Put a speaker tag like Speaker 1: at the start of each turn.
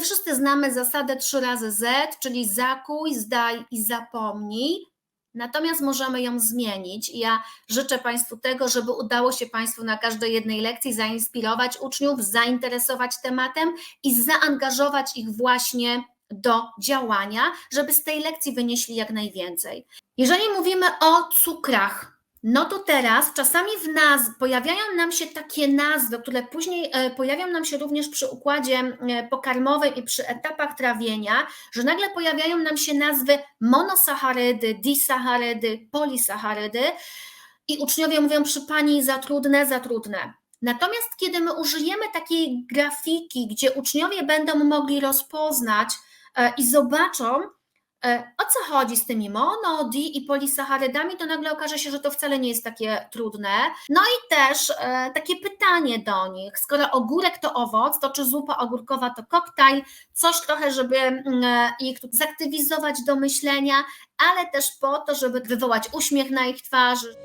Speaker 1: wszyscy znamy zasadę 3 razy Z, czyli zakuj, zdaj i zapomnij. Natomiast możemy ją zmienić. Ja życzę Państwu tego, żeby udało się Państwu na każdej jednej lekcji zainspirować uczniów, zainteresować tematem i zaangażować ich właśnie do działania, żeby z tej lekcji wynieśli jak najwięcej. Jeżeli mówimy o cukrach, no to teraz czasami w nazw pojawiają nam się takie nazwy, które później e, pojawią nam się również przy układzie e, pokarmowym i przy etapach trawienia, że nagle pojawiają nam się nazwy monosacharydy, disacharydy, polisacharydy i uczniowie mówią przy pani za trudne, za trudne. Natomiast kiedy my użyjemy takiej grafiki, gdzie uczniowie będą mogli rozpoznać e, i zobaczą, O co chodzi z tymi mono, di i polisacharydami, to nagle okaże się, że to wcale nie jest takie trudne. No i też e, takie pytanie do nich, skoro ogórek to owoc, to czy zupa ogórkowa to koktajl, coś trochę, żeby mm, e, ich zaktywizować do myślenia, ale też po to, żeby wywołać uśmiech na ich twarzy.